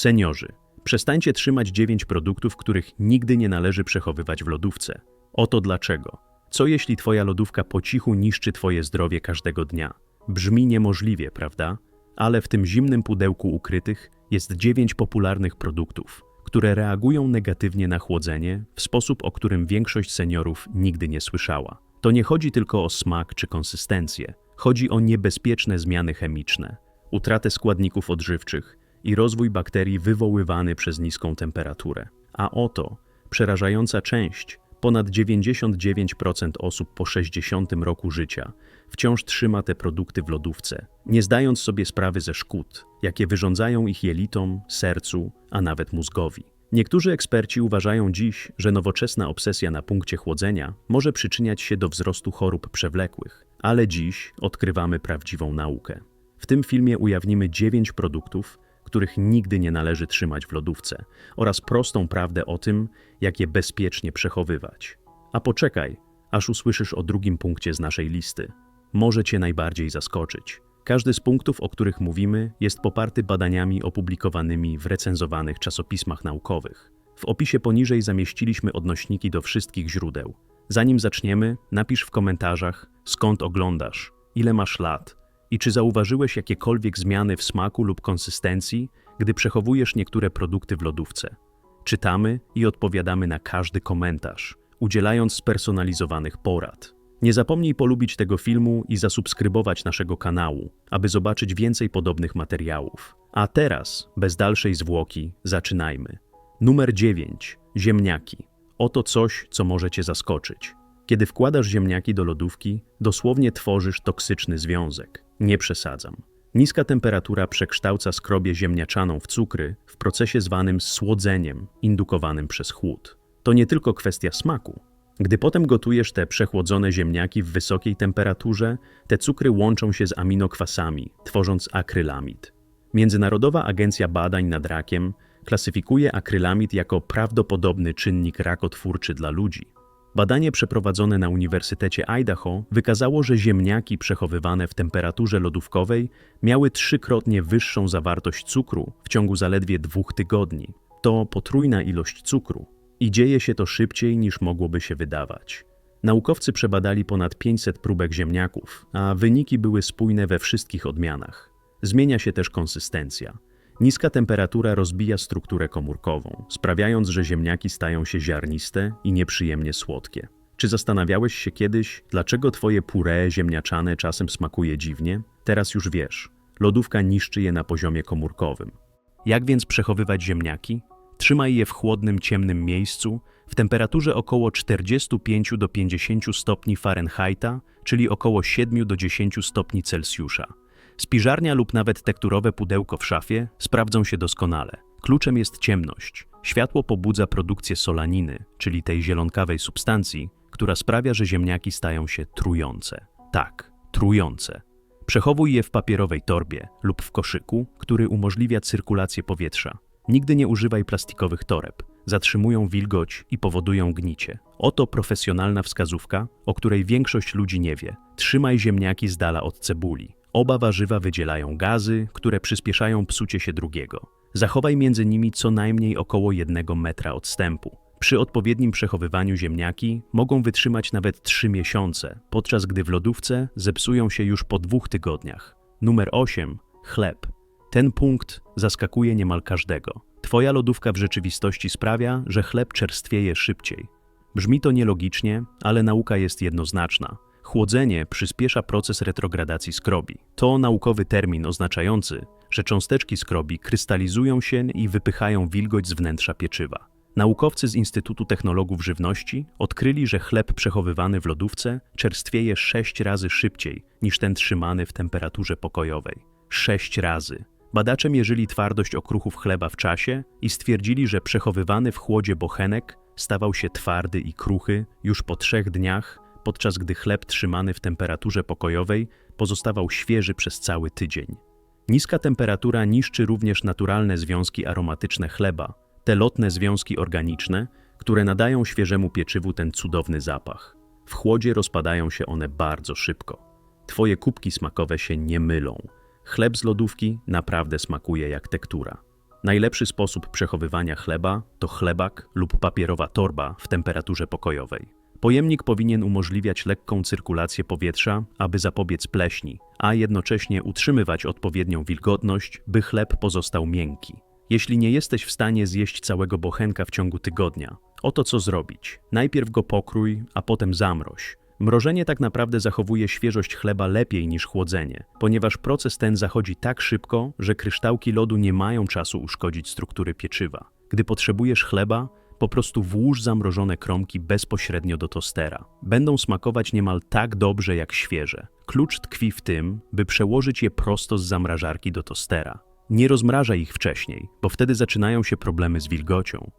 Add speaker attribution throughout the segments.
Speaker 1: Seniorzy, przestańcie trzymać 9 produktów, których nigdy nie należy przechowywać w lodówce. Oto dlaczego. Co jeśli twoja lodówka po cichu niszczy twoje zdrowie każdego dnia? Brzmi niemożliwie, prawda? Ale w tym zimnym pudełku ukrytych jest 9 popularnych produktów, które reagują negatywnie na chłodzenie w sposób, o którym większość seniorów nigdy nie słyszała. To nie chodzi tylko o smak czy konsystencję. Chodzi o niebezpieczne zmiany chemiczne, utratę składników odżywczych i rozwój bakterii wywoływany przez niską temperaturę. A oto przerażająca część, ponad 99% osób po 60 roku życia wciąż trzyma te produkty w lodówce, nie zdając sobie sprawy ze szkód, jakie wyrządzają ich jelitom, sercu, a nawet mózgowi. Niektórzy eksperci uważają dziś, że nowoczesna obsesja na punkcie chłodzenia może przyczyniać się do wzrostu chorób przewlekłych, ale dziś odkrywamy prawdziwą naukę. W tym filmie ujawnimy 9 produktów, których nigdy nie należy trzymać w lodówce, oraz prostą prawdę o tym, jak je bezpiecznie przechowywać. A poczekaj, aż usłyszysz o drugim punkcie z naszej listy. Może Cię najbardziej zaskoczyć. Każdy z punktów, o których mówimy, jest poparty badaniami opublikowanymi w recenzowanych czasopismach naukowych. W opisie poniżej zamieściliśmy odnośniki do wszystkich źródeł. Zanim zaczniemy, napisz w komentarzach, skąd oglądasz, ile masz lat i czy zauważyłeś jakiekolwiek zmiany w smaku lub konsystencji, gdy przechowujesz niektóre produkty w lodówce. Czytamy i odpowiadamy na każdy komentarz, udzielając spersonalizowanych porad. Nie zapomnij polubić tego filmu i zasubskrybować naszego kanału, aby zobaczyć więcej podobnych materiałów. A teraz, bez dalszej zwłoki, zaczynajmy. Numer 9. Ziemniaki. Oto coś, co może Cię zaskoczyć. Kiedy wkładasz ziemniaki do lodówki, dosłownie tworzysz toksyczny związek. Nie przesadzam. Niska temperatura przekształca skrobię ziemniaczaną w cukry w procesie zwanym słodzeniem, indukowanym przez chłód. To nie tylko kwestia smaku. Gdy potem gotujesz te przechłodzone ziemniaki w wysokiej temperaturze, te cukry łączą się z aminokwasami, tworząc akrylamid. Międzynarodowa Agencja Badań nad Rakiem klasyfikuje akrylamid jako prawdopodobny czynnik rakotwórczy dla ludzi. Badanie przeprowadzone na Uniwersytecie Idaho wykazało, że ziemniaki przechowywane w temperaturze lodówkowej miały trzykrotnie wyższą zawartość cukru w ciągu zaledwie dwóch tygodni. To potrójna ilość cukru i dzieje się to szybciej niż mogłoby się wydawać. Naukowcy przebadali ponad 500 próbek ziemniaków, a wyniki były spójne we wszystkich odmianach. Zmienia się też konsystencja. Niska temperatura rozbija strukturę komórkową, sprawiając, że ziemniaki stają się ziarniste i nieprzyjemnie słodkie. Czy zastanawiałeś się kiedyś, dlaczego twoje puree ziemniaczane czasem smakuje dziwnie? Teraz już wiesz. Lodówka niszczy je na poziomie komórkowym. Jak więc przechowywać ziemniaki? Trzymaj je w chłodnym, ciemnym miejscu, w temperaturze około 45 do 50 stopni Fahrenheita, czyli około 7 do 10 stopni Celsjusza. Spiżarnia lub nawet tekturowe pudełko w szafie sprawdzą się doskonale. Kluczem jest ciemność. Światło pobudza produkcję solaniny, czyli tej zielonkawej substancji, która sprawia, że ziemniaki stają się trujące. Tak, trujące. Przechowuj je w papierowej torbie lub w koszyku, który umożliwia cyrkulację powietrza. Nigdy nie używaj plastikowych toreb. Zatrzymują wilgoć i powodują gnicie. Oto profesjonalna wskazówka, o której większość ludzi nie wie. Trzymaj ziemniaki z dala od cebuli. Oba warzywa wydzielają gazy, które przyspieszają psucie się drugiego. Zachowaj między nimi co najmniej około jednego metra odstępu. Przy odpowiednim przechowywaniu ziemniaki mogą wytrzymać nawet 3 miesiące, podczas gdy w lodówce zepsują się już po dwóch tygodniach. Numer 8. Chleb. Ten punkt zaskakuje niemal każdego. Twoja lodówka w rzeczywistości sprawia, że chleb czerstwieje szybciej. Brzmi to nielogicznie, ale nauka jest jednoznaczna. Chłodzenie przyspiesza proces retrogradacji skrobi. To naukowy termin oznaczający, że cząsteczki skrobi krystalizują się i wypychają wilgoć z wnętrza pieczywa. Naukowcy z Instytutu Technologów Żywności odkryli, że chleb przechowywany w lodówce czerstwieje 6 razy szybciej niż ten trzymany w temperaturze pokojowej. 6 razy. Badacze mierzyli twardość okruchów chleba w czasie i stwierdzili, że przechowywany w chłodzie bochenek stawał się twardy i kruchy już po trzech dniach, podczas gdy chleb trzymany w temperaturze pokojowej pozostawał świeży przez cały tydzień. Niska temperatura niszczy również naturalne związki aromatyczne chleba, te lotne związki organiczne, które nadają świeżemu pieczywu ten cudowny zapach. W chłodzie rozpadają się one bardzo szybko. Twoje kubki smakowe się nie mylą. Chleb z lodówki naprawdę smakuje jak tektura. Najlepszy sposób przechowywania chleba to chlebak lub papierowa torba w temperaturze pokojowej. Pojemnik powinien umożliwiać lekką cyrkulację powietrza, aby zapobiec pleśni, a jednocześnie utrzymywać odpowiednią wilgotność, by chleb pozostał miękki. Jeśli nie jesteś w stanie zjeść całego bochenka w ciągu tygodnia, oto co zrobić. Najpierw go pokrój, a potem zamroź. Mrożenie tak naprawdę zachowuje świeżość chleba lepiej niż chłodzenie, ponieważ proces ten zachodzi tak szybko, że kryształki lodu nie mają czasu uszkodzić struktury pieczywa. Gdy potrzebujesz chleba, po prostu włóż zamrożone kromki bezpośrednio do tostera. Będą smakować niemal tak dobrze jak świeże. Klucz tkwi w tym, by przełożyć je prosto z zamrażarki do tostera. Nie rozmrażaj ich wcześniej, bo wtedy zaczynają się problemy z wilgocią.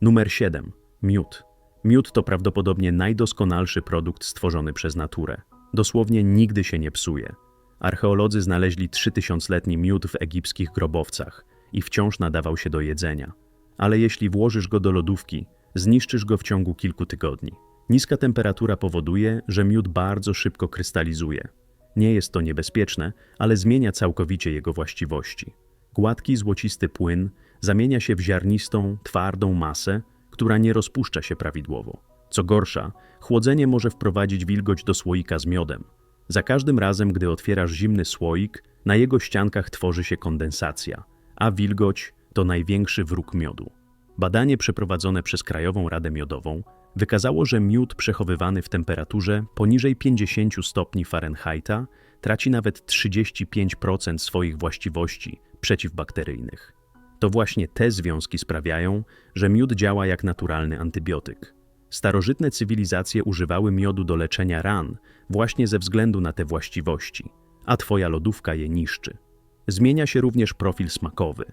Speaker 1: Numer 7. Miód. Miód to prawdopodobnie najdoskonalszy produkt stworzony przez naturę. Dosłownie nigdy się nie psuje. Archeolodzy znaleźli 3000-letni miód w egipskich grobowcach i wciąż nadawał się do jedzenia. Ale jeśli włożysz go do lodówki, zniszczysz go w ciągu kilku tygodni. Niska temperatura powoduje, że miód bardzo szybko krystalizuje. Nie jest to niebezpieczne, ale zmienia całkowicie jego właściwości. Gładki, złocisty płyn zamienia się w ziarnistą, twardą masę, która nie rozpuszcza się prawidłowo. Co gorsza, chłodzenie może wprowadzić wilgoć do słoika z miodem. Za każdym razem, gdy otwierasz zimny słoik, na jego ściankach tworzy się kondensacja, a wilgoć to największy wróg miodu. Badanie przeprowadzone przez Krajową Radę Miodową wykazało, że miód przechowywany w temperaturze poniżej 50 stopni Fahrenheita traci nawet 35% swoich właściwości przeciwbakteryjnych. To właśnie te związki sprawiają, że miód działa jak naturalny antybiotyk. Starożytne cywilizacje używały miodu do leczenia ran właśnie ze względu na te właściwości, a twoja lodówka je niszczy. Zmienia się również profil smakowy.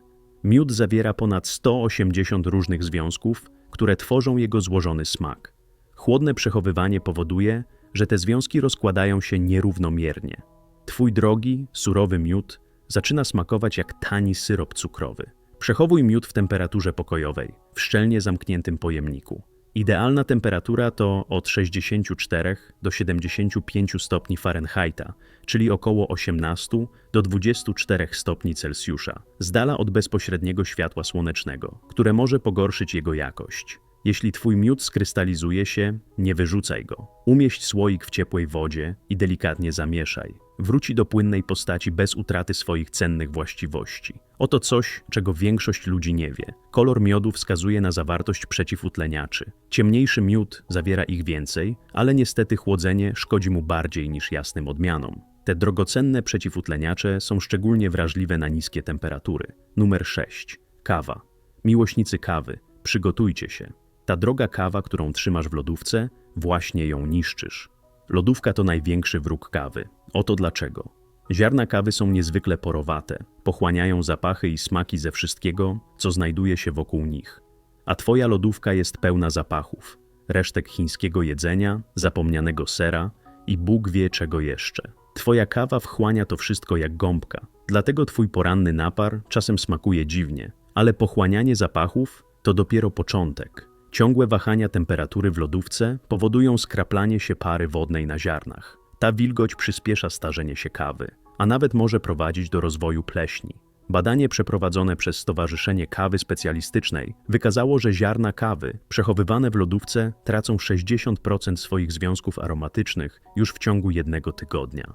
Speaker 1: Miód zawiera ponad 180 różnych związków, które tworzą jego złożony smak. Chłodne przechowywanie powoduje, że te związki rozkładają się nierównomiernie. Twój drogi, surowy miód zaczyna smakować jak tani syrop cukrowy. Przechowuj miód w temperaturze pokojowej, w szczelnie zamkniętym pojemniku. Idealna temperatura to od 64 do 75 stopni Fahrenheita, czyli około 18 do 24 stopni Celsjusza, z dala od bezpośredniego światła słonecznego, które może pogorszyć jego jakość. Jeśli twój miód skrystalizuje się, nie wyrzucaj go. Umieść słoik w ciepłej wodzie i delikatnie zamieszaj. Wróci do płynnej postaci bez utraty swoich cennych właściwości. Oto coś, czego większość ludzi nie wie. Kolor miodu wskazuje na zawartość przeciwutleniaczy. Ciemniejszy miód zawiera ich więcej, ale niestety chłodzenie szkodzi mu bardziej niż jasnym odmianom. Te drogocenne przeciwutleniacze są szczególnie wrażliwe na niskie temperatury. Numer 6. Kawa. Miłośnicy kawy, przygotujcie się. Ta droga kawa, którą trzymasz w lodówce, właśnie ją niszczysz. Lodówka to największy wróg kawy. Oto dlaczego. Ziarna kawy są niezwykle porowate, pochłaniają zapachy i smaki ze wszystkiego, co znajduje się wokół nich. A twoja lodówka jest pełna zapachów, resztek chińskiego jedzenia, zapomnianego sera i Bóg wie czego jeszcze. Twoja kawa wchłania to wszystko jak gąbka, dlatego twój poranny napar czasem smakuje dziwnie, ale pochłanianie zapachów to dopiero początek. Ciągłe wahania temperatury w lodówce powodują skraplanie się pary wodnej na ziarnach. Ta wilgoć przyspiesza starzenie się kawy, a nawet może prowadzić do rozwoju pleśni. Badanie przeprowadzone przez Stowarzyszenie Kawy Specjalistycznej wykazało, że ziarna kawy przechowywane w lodówce tracą 60% swoich związków aromatycznych już w ciągu jednego tygodnia.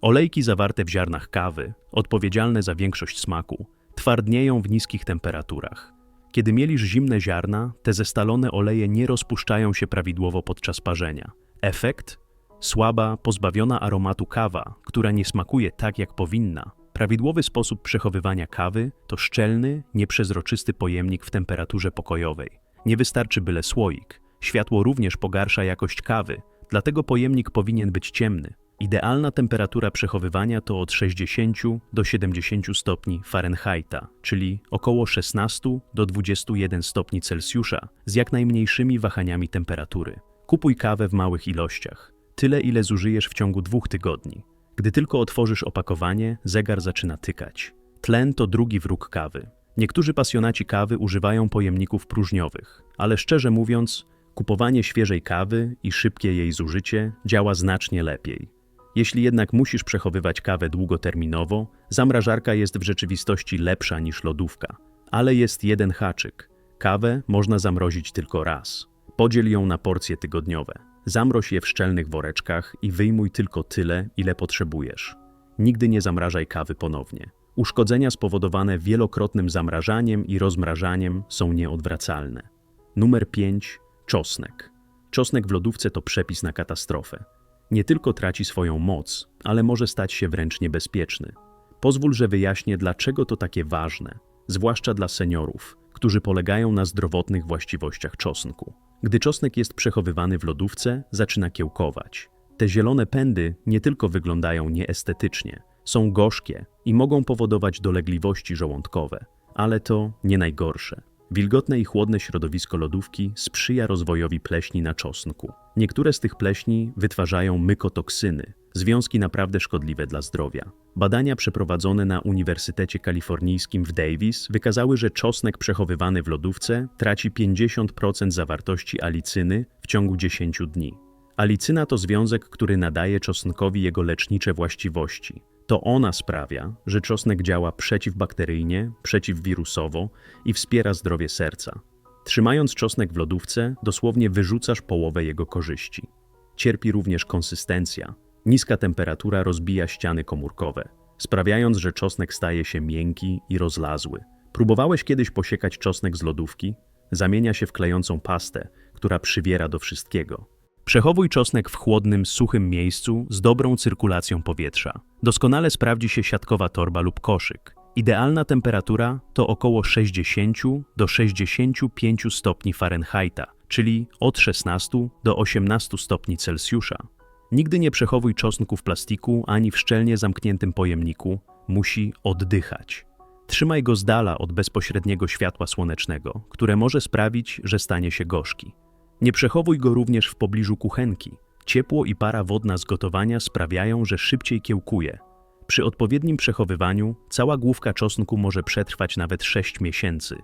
Speaker 1: Olejki zawarte w ziarnach kawy, odpowiedzialne za większość smaku, twardnieją w niskich temperaturach. Kiedy mielisz zimne ziarna, te zestalone oleje nie rozpuszczają się prawidłowo podczas parzenia. Efekt? Słaba, pozbawiona aromatu kawa, która nie smakuje tak jak powinna. Prawidłowy sposób przechowywania kawy to szczelny, nieprzezroczysty pojemnik w temperaturze pokojowej. Nie wystarczy byle słoik. Światło również pogarsza jakość kawy, dlatego pojemnik powinien być ciemny. Idealna temperatura przechowywania to od 60 do 70 stopni Fahrenheita, czyli około 16 do 21 stopni Celsjusza z jak najmniejszymi wahaniami temperatury. Kupuj kawę w małych ilościach, tyle ile zużyjesz w ciągu dwóch tygodni. Gdy tylko otworzysz opakowanie, zegar zaczyna tykać. Tlen to drugi wróg kawy. Niektórzy pasjonaci kawy używają pojemników próżniowych, ale szczerze mówiąc, kupowanie świeżej kawy i szybkie jej zużycie działa znacznie lepiej. Jeśli jednak musisz przechowywać kawę długoterminowo, zamrażarka jest w rzeczywistości lepsza niż lodówka. Ale jest jeden haczyk. Kawę można zamrozić tylko raz. Podziel ją na porcje tygodniowe. Zamroź je w szczelnych woreczkach i wyjmuj tylko tyle, ile potrzebujesz. Nigdy nie zamrażaj kawy ponownie. Uszkodzenia spowodowane wielokrotnym zamrażaniem i rozmrażaniem są nieodwracalne. Numer 5. Czosnek. Czosnek w lodówce to przepis na katastrofę. Nie tylko traci swoją moc, ale może stać się wręcz niebezpieczny. Pozwól, że wyjaśnię, dlaczego to takie ważne, zwłaszcza dla seniorów, którzy polegają na zdrowotnych właściwościach czosnku. Gdy czosnek jest przechowywany w lodówce, zaczyna kiełkować. Te zielone pędy nie tylko wyglądają nieestetycznie, są gorzkie i mogą powodować dolegliwości żołądkowe, ale to nie najgorsze. Wilgotne i chłodne środowisko lodówki sprzyja rozwojowi pleśni na czosnku. Niektóre z tych pleśni wytwarzają mykotoksyny, związki naprawdę szkodliwe dla zdrowia. Badania przeprowadzone na Uniwersytecie Kalifornijskim w Davis wykazały, że czosnek przechowywany w lodówce traci 50% zawartości alicyny w ciągu 10 dni. Alicyna to związek, który nadaje czosnkowi jego lecznicze właściwości. To ona sprawia, że czosnek działa przeciwbakteryjnie, przeciwwirusowo i wspiera zdrowie serca. Trzymając czosnek w lodówce, dosłownie wyrzucasz połowę jego korzyści. Cierpi również konsystencja. Niska temperatura rozbija ściany komórkowe, sprawiając, że czosnek staje się miękki i rozlazły. Próbowałeś kiedyś posiekać czosnek z lodówki? Zamienia się w klejącą pastę, która przywiera do wszystkiego. Przechowuj czosnek w chłodnym, suchym miejscu z dobrą cyrkulacją powietrza. Doskonale sprawdzi się siatkowa torba lub koszyk. Idealna temperatura to około 60 do 65 stopni Fahrenheita, czyli od 16 do 18 stopni Celsjusza. Nigdy nie przechowuj czosnku w plastiku ani w szczelnie zamkniętym pojemniku, musi oddychać. Trzymaj go z dala od bezpośredniego światła słonecznego, które może sprawić, że stanie się gorzki. Nie przechowuj go również w pobliżu kuchenki. Ciepło i para wodna z gotowania sprawiają, że szybciej kiełkuje. Przy odpowiednim przechowywaniu cała główka czosnku może przetrwać nawet 6 miesięcy.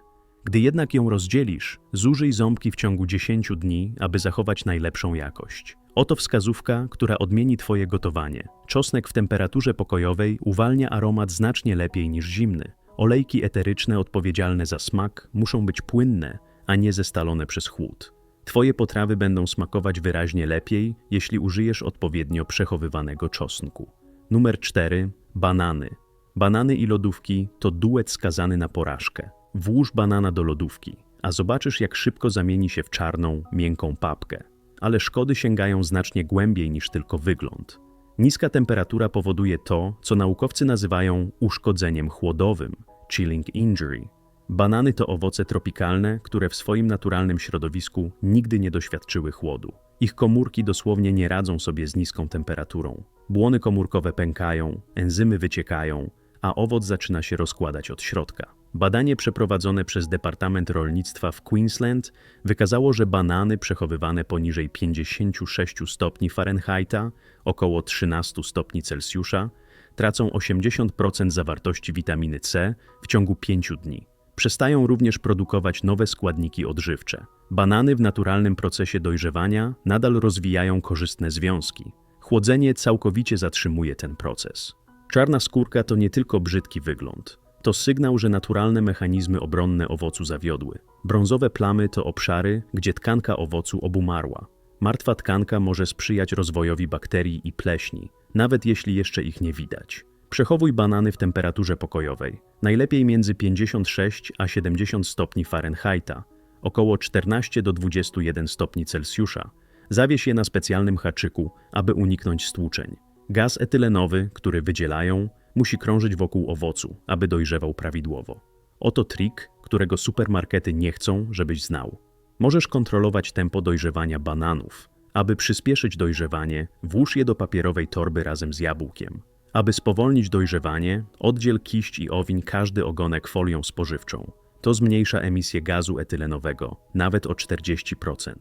Speaker 1: Gdy jednak ją rozdzielisz, zużyj ząbki w ciągu 10 dni, aby zachować najlepszą jakość. Oto wskazówka, która odmieni Twoje gotowanie. Czosnek w temperaturze pokojowej uwalnia aromat znacznie lepiej niż zimny. Olejki eteryczne odpowiedzialne za smak muszą być płynne, a nie zestalone przez chłód. Twoje potrawy będą smakować wyraźnie lepiej, jeśli użyjesz odpowiednio przechowywanego czosnku. Numer 4. Banany. Banany i lodówki to duet skazany na porażkę. Włóż banana do lodówki, a zobaczysz jak szybko zamieni się w czarną, miękką papkę. Ale szkody sięgają znacznie głębiej niż tylko wygląd. Niska temperatura powoduje to, co naukowcy nazywają uszkodzeniem chłodowym, chilling injury, Banany to owoce tropikalne, które w swoim naturalnym środowisku nigdy nie doświadczyły chłodu. Ich komórki dosłownie nie radzą sobie z niską temperaturą. Błony komórkowe pękają, enzymy wyciekają, a owoc zaczyna się rozkładać od środka. Badanie przeprowadzone przez Departament Rolnictwa w Queensland wykazało, że banany przechowywane poniżej 56 stopni Fahrenheita, około 13 stopni Celsjusza, tracą 80% zawartości witaminy C w ciągu 5 dni. Przestają również produkować nowe składniki odżywcze. Banany w naturalnym procesie dojrzewania nadal rozwijają korzystne związki. Chłodzenie całkowicie zatrzymuje ten proces. Czarna skórka to nie tylko brzydki wygląd. To sygnał, że naturalne mechanizmy obronne owocu zawiodły. Brązowe plamy to obszary, gdzie tkanka owocu obumarła. Martwa tkanka może sprzyjać rozwojowi bakterii i pleśni, nawet jeśli jeszcze ich nie widać. Przechowuj banany w temperaturze pokojowej, najlepiej między 56 a 70 stopni Fahrenheita, około 14 do 21 stopni Celsjusza. Zawieś je na specjalnym haczyku, aby uniknąć stłuczeń. Gaz etylenowy, który wydzielają, musi krążyć wokół owocu, aby dojrzewał prawidłowo. Oto trik, którego supermarkety nie chcą, żebyś znał. Możesz kontrolować tempo dojrzewania bananów. Aby przyspieszyć dojrzewanie, włóż je do papierowej torby razem z jabłkiem. Aby spowolnić dojrzewanie, oddziel kiść i owiń każdy ogonek folią spożywczą. To zmniejsza emisję gazu etylenowego, nawet o 40%.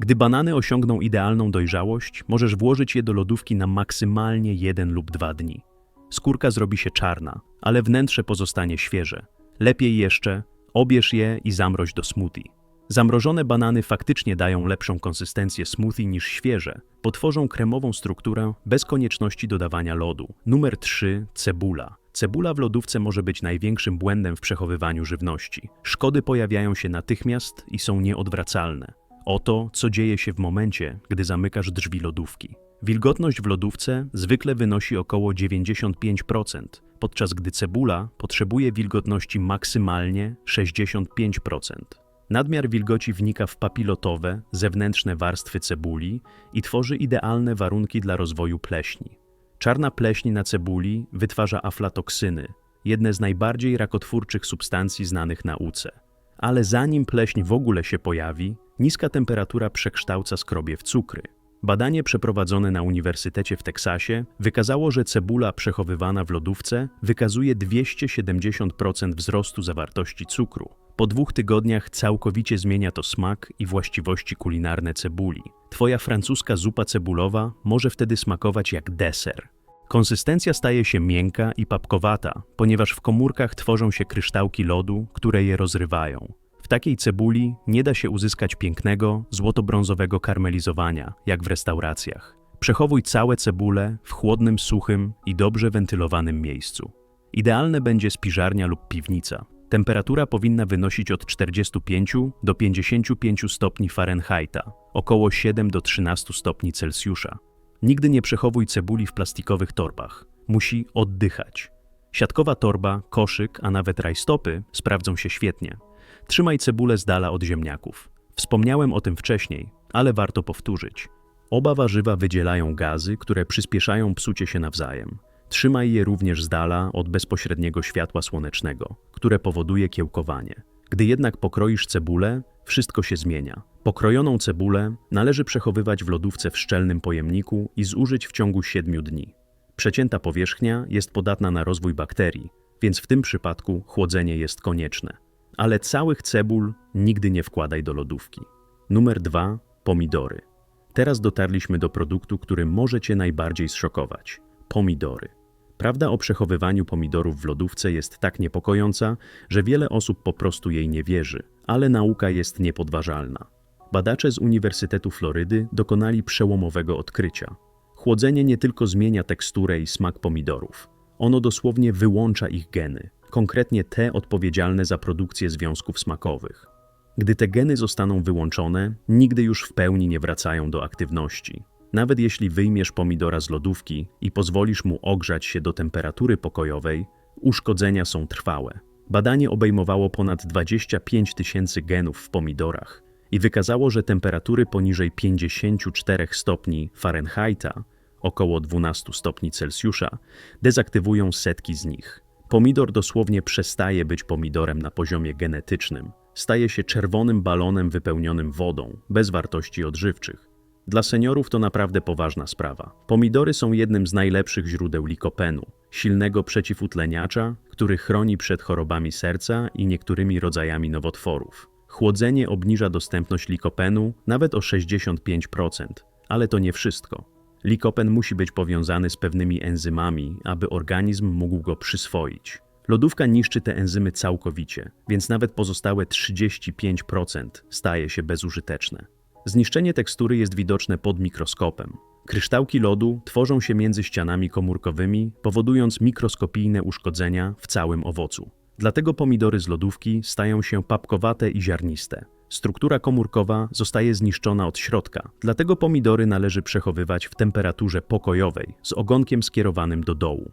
Speaker 1: Gdy banany osiągną idealną dojrzałość, możesz włożyć je do lodówki na maksymalnie 1 lub 2 dni. Skórka zrobi się czarna, ale wnętrze pozostanie świeże. Lepiej jeszcze, obierz je i zamroź do smoothie. Zamrożone banany faktycznie dają lepszą konsystencję smoothie niż świeże, potworzą kremową strukturę bez konieczności dodawania lodu. Numer 3. Cebula. Cebula w lodówce może być największym błędem w przechowywaniu żywności. Szkody pojawiają się natychmiast i są nieodwracalne. Oto, co dzieje się w momencie, gdy zamykasz drzwi lodówki. Wilgotność w lodówce zwykle wynosi około 95%, podczas gdy cebula potrzebuje wilgotności maksymalnie 65%. Nadmiar wilgoci wnika w papilotowe, zewnętrzne warstwy cebuli i tworzy idealne warunki dla rozwoju pleśni. Czarna pleśń na cebuli wytwarza aflatoksyny, jedne z najbardziej rakotwórczych substancji znanych nauce. Ale zanim pleśń w ogóle się pojawi, niska temperatura przekształca skrobie w cukry. Badanie przeprowadzone na Uniwersytecie w Teksasie wykazało, że cebula przechowywana w lodówce wykazuje 270% wzrostu zawartości cukru. Po dwóch tygodniach całkowicie zmienia to smak i właściwości kulinarne cebuli. Twoja francuska zupa cebulowa może wtedy smakować jak deser. Konsystencja staje się miękka i papkowata, ponieważ w komórkach tworzą się kryształki lodu, które je rozrywają. W takiej cebuli nie da się uzyskać pięknego, złoto-brązowego karmelizowania, jak w restauracjach. Przechowuj całe cebule w chłodnym, suchym i dobrze wentylowanym miejscu. Idealne będzie spiżarnia lub piwnica. Temperatura powinna wynosić od 45 do 55 stopni Fahrenheita, około 7 do 13 stopni Celsjusza. Nigdy nie przechowuj cebuli w plastikowych torbach. Musi oddychać. Siatkowa torba, koszyk, a nawet rajstopy sprawdzą się świetnie. Trzymaj cebulę z dala od ziemniaków. Wspomniałem o tym wcześniej, ale warto powtórzyć. Oba warzywa wydzielają gazy, które przyspieszają psucie się nawzajem. Trzymaj je również z dala od bezpośredniego światła słonecznego, które powoduje kiełkowanie. Gdy jednak pokroisz cebulę, wszystko się zmienia. Pokrojoną cebulę należy przechowywać w lodówce w szczelnym pojemniku i zużyć w ciągu 7 dni. Przecięta powierzchnia jest podatna na rozwój bakterii, więc w tym przypadku chłodzenie jest konieczne. Ale całych cebul nigdy nie wkładaj do lodówki. Numer 2. Pomidory. Teraz dotarliśmy do produktu, który może Cię najbardziej zszokować. Pomidory. Prawda o przechowywaniu pomidorów w lodówce jest tak niepokojąca, że wiele osób po prostu jej nie wierzy, ale nauka jest niepodważalna. Badacze z Uniwersytetu Florydy dokonali przełomowego odkrycia. Chłodzenie nie tylko zmienia teksturę i smak pomidorów, ono dosłownie wyłącza ich geny, konkretnie te odpowiedzialne za produkcję związków smakowych. Gdy te geny zostaną wyłączone, nigdy już w pełni nie wracają do aktywności. Nawet jeśli wyjmiesz pomidora z lodówki i pozwolisz mu ogrzać się do temperatury pokojowej, uszkodzenia są trwałe. Badanie obejmowało ponad 25 tysięcy genów w pomidorach i wykazało, że temperatury poniżej 54 stopni Fahrenheita, około 12 stopni Celsjusza, dezaktywują setki z nich. Pomidor dosłownie przestaje być pomidorem na poziomie genetycznym. Staje się czerwonym balonem wypełnionym wodą, bez wartości odżywczych. Dla seniorów to naprawdę poważna sprawa. Pomidory są jednym z najlepszych źródeł likopenu, silnego przeciwutleniacza, który chroni przed chorobami serca i niektórymi rodzajami nowotworów. Chłodzenie obniża dostępność likopenu nawet o 65%, ale to nie wszystko. Likopen musi być powiązany z pewnymi enzymami, aby organizm mógł go przyswoić. Lodówka niszczy te enzymy całkowicie, więc nawet pozostałe 35% staje się bezużyteczne. Zniszczenie tekstury jest widoczne pod mikroskopem. Kryształki lodu tworzą się między ścianami komórkowymi, powodując mikroskopijne uszkodzenia w całym owocu. Dlatego pomidory z lodówki stają się papkowate i ziarniste. Struktura komórkowa zostaje zniszczona od środka, dlatego pomidory należy przechowywać w temperaturze pokojowej, z ogonkiem skierowanym do dołu.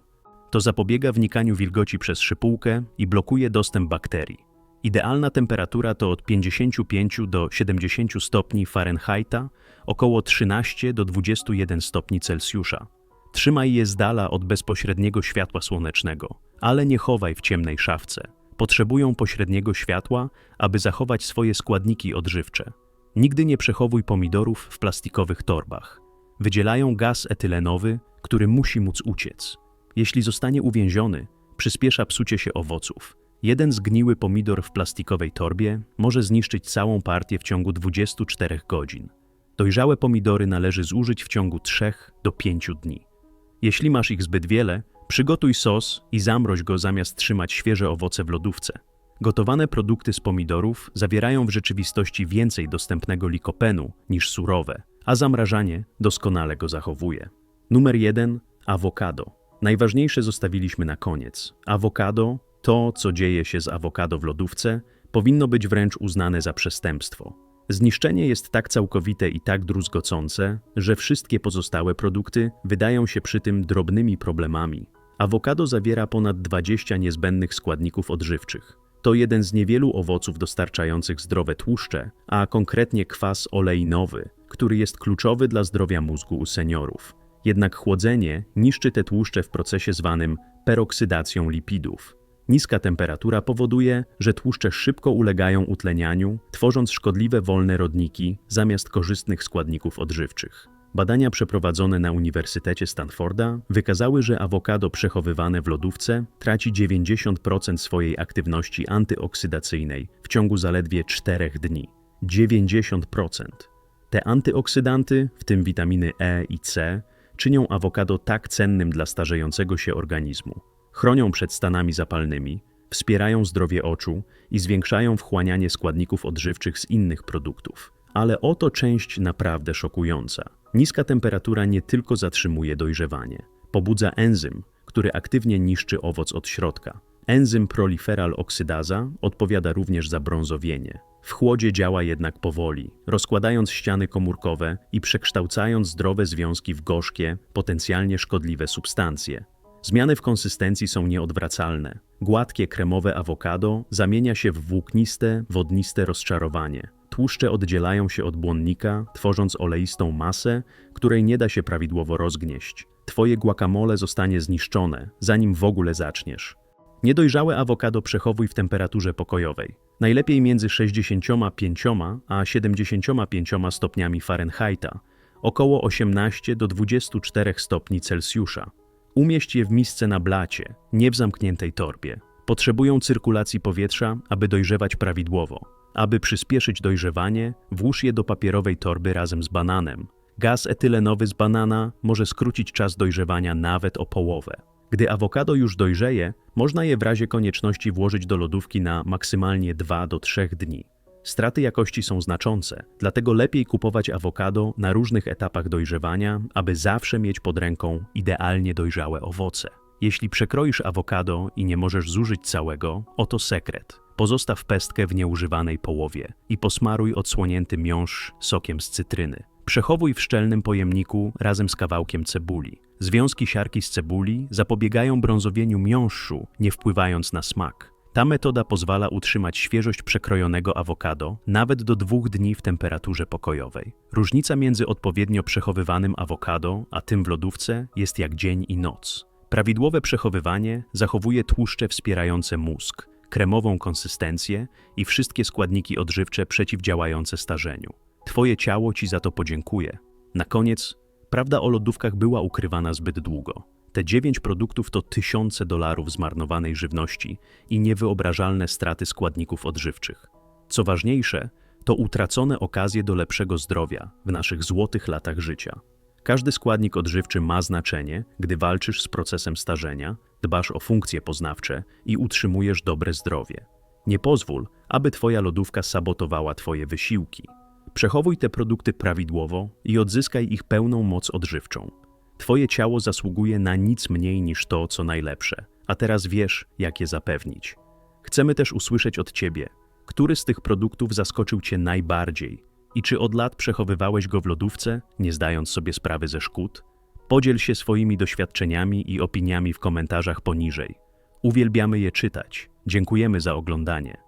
Speaker 1: To zapobiega wnikaniu wilgoci przez szypułkę i blokuje dostęp bakterii. Idealna temperatura to od 55 do 70 stopni Fahrenheita, około 13 do 21 stopni Celsjusza. Trzymaj je z dala od bezpośredniego światła słonecznego, ale nie chowaj w ciemnej szafce. Potrzebują pośredniego światła, aby zachować swoje składniki odżywcze. Nigdy nie przechowuj pomidorów w plastikowych torbach. Wydzielają gaz etylenowy, który musi móc uciec. Jeśli zostanie uwięziony, przyspiesza psucie się owoców. Jeden zgniły pomidor w plastikowej torbie może zniszczyć całą partię w ciągu 24 godzin. Dojrzałe pomidory należy zużyć w ciągu 3 do 5 dni. Jeśli masz ich zbyt wiele, przygotuj sos i zamroź go zamiast trzymać świeże owoce w lodówce. Gotowane produkty z pomidorów zawierają w rzeczywistości więcej dostępnego likopenu niż surowe, a zamrażanie doskonale go zachowuje. Numer 1. Awokado. Najważniejsze zostawiliśmy na koniec. Awokado, to co dzieje się z awokado w lodówce, powinno być wręcz uznane za przestępstwo. Zniszczenie jest tak całkowite i tak druzgocące, że wszystkie pozostałe produkty wydają się przy tym drobnymi problemami. Awokado zawiera ponad 20 niezbędnych składników odżywczych. To jeden z niewielu owoców dostarczających zdrowe tłuszcze, a konkretnie kwas oleinowy, który jest kluczowy dla zdrowia mózgu u seniorów. Jednak chłodzenie niszczy te tłuszcze w procesie zwanym peroksydacją lipidów. Niska temperatura powoduje, że tłuszcze szybko ulegają utlenianiu, tworząc szkodliwe wolne rodniki zamiast korzystnych składników odżywczych. Badania przeprowadzone na Uniwersytecie Stanforda wykazały, że awokado przechowywane w lodówce traci 90% swojej aktywności antyoksydacyjnej w ciągu zaledwie 4 dni. 90%. Te antyoksydanty, w tym witaminy E i C, czynią awokado tak cennym dla starzejącego się organizmu. Chronią przed stanami zapalnymi, wspierają zdrowie oczu i zwiększają wchłanianie składników odżywczych z innych produktów. Ale oto część naprawdę szokująca. Niska temperatura nie tylko zatrzymuje dojrzewanie, pobudza enzym, który aktywnie niszczy owoc od środka. Enzym proliferal oksydaza odpowiada również za brązowienie. W chłodzie działa jednak powoli, rozkładając ściany komórkowe i przekształcając zdrowe związki w gorzkie, potencjalnie szkodliwe substancje. Zmiany w konsystencji są nieodwracalne. Gładkie kremowe awokado zamienia się w włókniste, wodniste rozczarowanie. Tłuszcze oddzielają się od błonnika, tworząc oleistą masę, której nie da się prawidłowo rozgnieść. Twoje guacamole zostanie zniszczone, zanim w ogóle zaczniesz. Niedojrzałe awokado przechowuj w temperaturze pokojowej. Najlepiej między 65 a 75 stopniami Fahrenheita, około 18 do 24 stopni Celsjusza. Umieść je w misce na blacie, nie w zamkniętej torbie. Potrzebują cyrkulacji powietrza, aby dojrzewać prawidłowo. Aby przyspieszyć dojrzewanie, włóż je do papierowej torby razem z bananem. Gaz etylenowy z banana może skrócić czas dojrzewania nawet o połowę. Gdy awokado już dojrzeje, można je w razie konieczności włożyć do lodówki na maksymalnie 2 do 3 dni. Straty jakości są znaczące, dlatego lepiej kupować awokado na różnych etapach dojrzewania, aby zawsze mieć pod ręką idealnie dojrzałe owoce. Jeśli przekroisz awokado i nie możesz zużyć całego, oto sekret. Pozostaw pestkę w nieużywanej połowie i posmaruj odsłonięty miąższ sokiem z cytryny. Przechowuj w szczelnym pojemniku razem z kawałkiem cebuli. Związki siarki z cebuli zapobiegają brązowieniu miąższu, nie wpływając na smak. Ta metoda pozwala utrzymać świeżość przekrojonego awokado nawet do dwóch dni w temperaturze pokojowej. Różnica między odpowiednio przechowywanym awokado a tym w lodówce jest jak dzień i noc. Prawidłowe przechowywanie zachowuje tłuszcze wspierające mózg, kremową konsystencję i wszystkie składniki odżywcze przeciwdziałające starzeniu. Twoje ciało ci za to podziękuje. Na koniec, prawda o lodówkach była ukrywana zbyt długo. Te dziewięć produktów to tysiące dolarów zmarnowanej żywności i niewyobrażalne straty składników odżywczych. Co ważniejsze, to utracone okazje do lepszego zdrowia w naszych złotych latach życia. Każdy składnik odżywczy ma znaczenie, gdy walczysz z procesem starzenia, dbasz o funkcje poznawcze i utrzymujesz dobre zdrowie. Nie pozwól, aby Twoja lodówka sabotowała Twoje wysiłki. Przechowuj te produkty prawidłowo i odzyskaj ich pełną moc odżywczą. Twoje ciało zasługuje na nic mniej niż to, co najlepsze, a teraz wiesz, jak je zapewnić. Chcemy też usłyszeć od Ciebie, który z tych produktów zaskoczył Cię najbardziej i czy od lat przechowywałeś go w lodówce, nie zdając sobie sprawy ze szkód? Podziel się swoimi doświadczeniami i opiniami w komentarzach poniżej. Uwielbiamy je czytać. Dziękujemy za oglądanie.